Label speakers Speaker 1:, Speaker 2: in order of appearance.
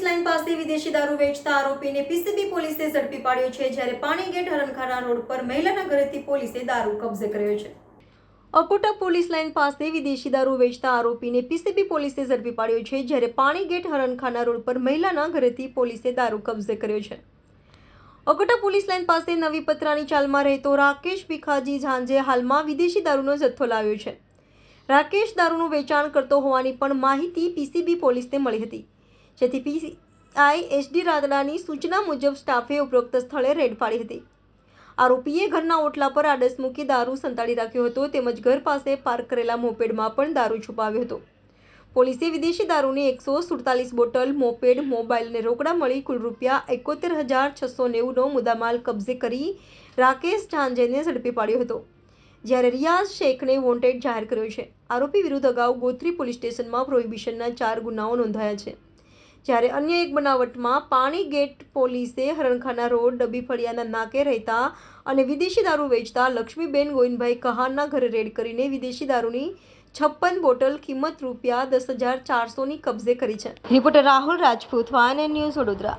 Speaker 1: Line પાસે વિદેશી દારૂ વેચતા આરોપીને પીસીબી પોલીસે ઝડપી પાડ્યો છે, જ્યારે પાણી ગેટ હરણખાના રોડ પર મહિલાના ઘરેથી પોલીસે દારૂ કબજે કર્યો છે. અકોટા પોલીસ લાઇન પાસે વિદેશી દારૂ વેચતા આરોપીને પીસીબી પોલીસે ઝડપી પાડ્યો છે, જ્યારે પાણી ગેટ હરણખાના રોડ પર મહિલાના ઘરેથી પોલીસે દારૂ કબજે કર્યો છે. અકોટા પોલીસ લાઇન પાસે નવી પત્રાની ચાલમાં રહેતો રાકેશ ભીખાજી ઝાંઝે હાલમાં વિદેશી દારૂનો જથ્થો લાવ્યો છે. રાકેશ દારૂનું વેચાણ કરતો હોવાની પણ માહિતી પીસીબી પોલીસને મળી હતી. જેથી પીઆઈ એસડી રાદડાની સૂચના મુજબ સ્ટાફે ઉપરોક્ત સ્થળે રેડ પાડી હતી. આરોપીએ ઘરના ઓટલા પર આડસ મૂકી દારૂ સંતાડી રાખ્યો હતો તેમજ ઘર પાસે પાર્ક કરેલા મોપેડમાં પણ દારૂ છુપાવ્યો હતો. પોલીસે વિદેશી દારૂની એકસો સુડતાલીસ બોટલ, મોપેડ મોબાઈલ અને રોકડા મળી કુલ રૂપિયા એકોતેર હજાર છસો નેવુંનો મુદ્દામાલ કબજે કરી રાકેશ ઝાંઝેને ઝડપી પાડ્યો હતો. જ્યારે રિયાઝ શેખને વોન્ટેડ જાહેર કર્યો છે. આરોપી વિરુદ્ધ અગાઉ ગોત્રી પોલીસ સ્ટેશનમાં પ્રોહિબિશનના ચાર ગુનાઓ નોંધાયા છે. જ્યારે અન્ય એક બનાવટમાં પાણી ગેટ પોલીસે હરણખાના રોડ ડબી ફળિયાના નાકે રહેતા અને વિદેશી દારૂ વેચતા લક્ષ્મીબેન ગોવિંદભાઈ કહાનના ઘરે રેડ કરીને વિદેશી દારૂની છપ્પન બોટલ કિંમત રૂપિયા દસ હજાર ચારસોની કબજે કરી છે. Reporter Rahul Rajput van news Vadodara.